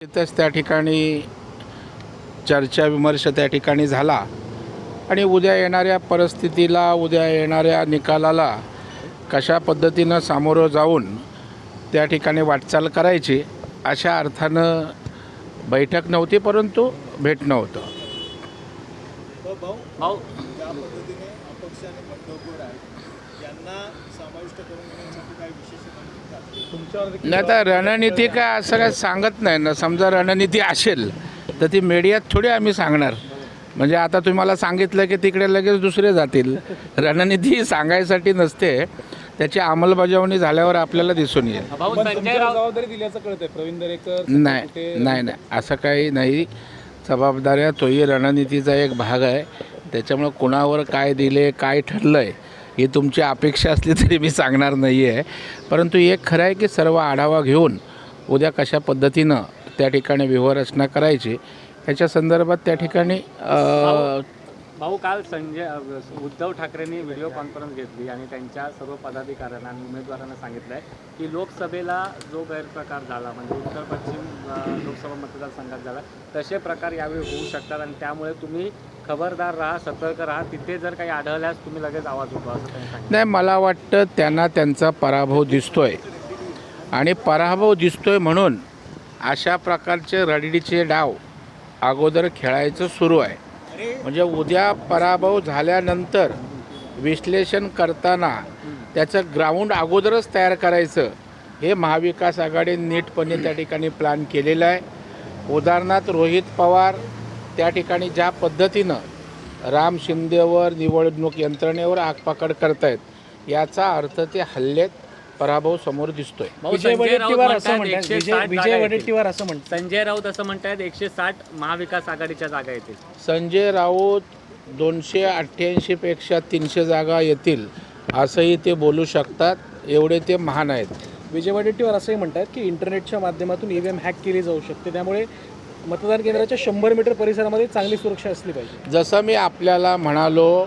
तिथंच त्या ठिकाणी चर्चा विमर्श त्या ठिकाणी झाला. आणि उद्या येणाऱ्या परिस्थितीला उद्या येणाऱ्या निकालाला कशा पद्धतीनं सामोरं जाऊन त्या ठिकाणी वाटचाल करायची अशा अर्थानं बैठक नव्हती परंतु भेटणं होतं भाऊ ज्या पद्धतीने बंडखोर यांना समाविष्ट करून घेण्यासाठी काही विशेष तुमच्यावर नाही आता रणनीती काय असं काय सांगत नाही ना. समजा रणनीती असेल तर ती मीडियात थोडी आम्ही सांगणार. म्हणजे आता तुम्ही मला सांगितलं की तिकडे लगेच दुसरे जातील. रणनीती ही सांगायसाठी नसते. त्याची अंमलबजावणी झाल्यावर आपल्याला दिसून येईल. नाही नाही नाही. असं काही नाही. जबाबदाऱ्या तोही रणनीतीचा एक भाग आहे. त्याच्यामुळं कुणावर काय दिले काय ठरलं आहे ही तुमची अपेक्षा असली तरी मी सांगणार नाही आहे परंतु एक खरं आहे की सर्व आढावा घेऊन उद्या कशा पद्धतीनं त्या ठिकाणी व्यूहरचना करायची ह्याच्या संदर्भात त्या ठिकाणी भाऊ काल संजय उद्धव ठाकरेंनी व्हिडिओ कॉन्फरन्स घेतली आणि त्यांच्या सर्व पदाधिकाऱ्यांना आणि उमेदवारांना आहे की लोकसभेला जो गैरप्रकार झाला म्हणजे उत्तर पश्चिम लोकसभा मतदारसंघात झाला तसे प्रकार यावेळी होऊ शकतात आणि त्यामुळे तुम्ही खबरदार राहा सतर्क राहा. तिथे जर काही आढळल्यास तुम्ही लगेच आवाज उठवा असं त्यांनी सांगितलं. नाही मला वाटतं त्यांना त्यांचा पराभव दिसतोय. आणि पराभव दिसतोय म्हणून अशा प्रकारचे रडीचे डाव अगोदर खेळायचं सुरू आहे. म्हणजे उद्या पराभव झाल्यानंतर विश्लेषण करताना त्याचं ग्राउंड अगोदरच तयार करायचं हे महाविकास आघाडी नीटपणे त्या ठिकाणी प्लॅन केलेलं आहे. उदाहरणार्थ रोहित पवार त्या ठिकाणी ज्या पद्धतीनं राम शिंदेवर निवडणूक यंत्रणेवर आगपाकड करतायत याचा अर्थ ते हल्लेत पराभव समोर दिसतोय. विजय वडेट्टीवार असं म्हणतात 160 विजय. वडेट्टीवार असं म्हणतात संजय राऊत असं म्हणतायत एकशे साठ महाविकास आघाडीच्या जागा येतील. संजय राऊत दोनशे अठ्ठ्याऐंशीपेक्षा तीनशे जागा येतील असंही ते बोलू शकतात. एवढे ते महान आहेत. विजय वडेट्टीवार असंही म्हणतात की इंटरनेटच्या माध्यमातून ईव्हीएम हॅक केली जाऊ शकते. त्यामुळे मतदान केंद्राच्या शंभर मीटर परिसरामध्ये चांगली सुरक्षा असली पाहिजे. जसं मी आपल्याला म्हणालो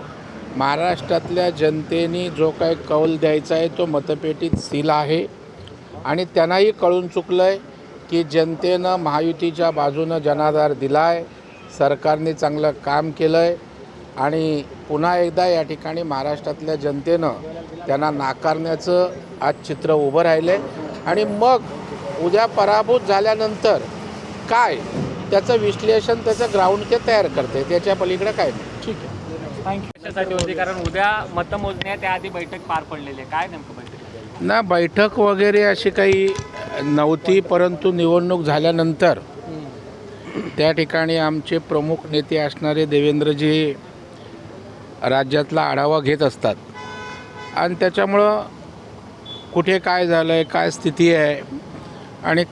महाराष्ट्रातल्या जनतेने जो काही कौल द्यायचा आहे तो मतपेटीत सील आहे. आणि त्यांनाही कळून चुकलं आहे की जनतेनं महायुतीच्या बाजूनं जनाधार दिला आहे सरकारने चांगलं काम केलं आहे आणि पुन्हा एकदा या ठिकाणी महाराष्ट्रातल्या जनतेनं त्यांना नाकारण्याचं आज चित्र उभं राहिलं आहे आणि मग उद्या पराभूत झाल्यानंतर काय? त्याचं विश्लेषण त्याचं ग्राउंड ते तयार करते. त्याच्या पलीकडे काय नाही. ठीक आहे. थँक्यू होती कारण उद्या मतमोजणी आहे त्याआधी बैठक पार पडलेली आहे. काय नेमकं बैठक? ना बैठक वगैरे अशी काही नव्हती परंतु निवडणूक झाल्यानंतर त्या ठिकाणी आमचे प्रमुख नेते असणारे देवेंद्रजी राज्यातला आढावा घेत असतात. आणि त्याच्यामुळं कुठे काय झालं आहे काय स्थिती आहे आणि काय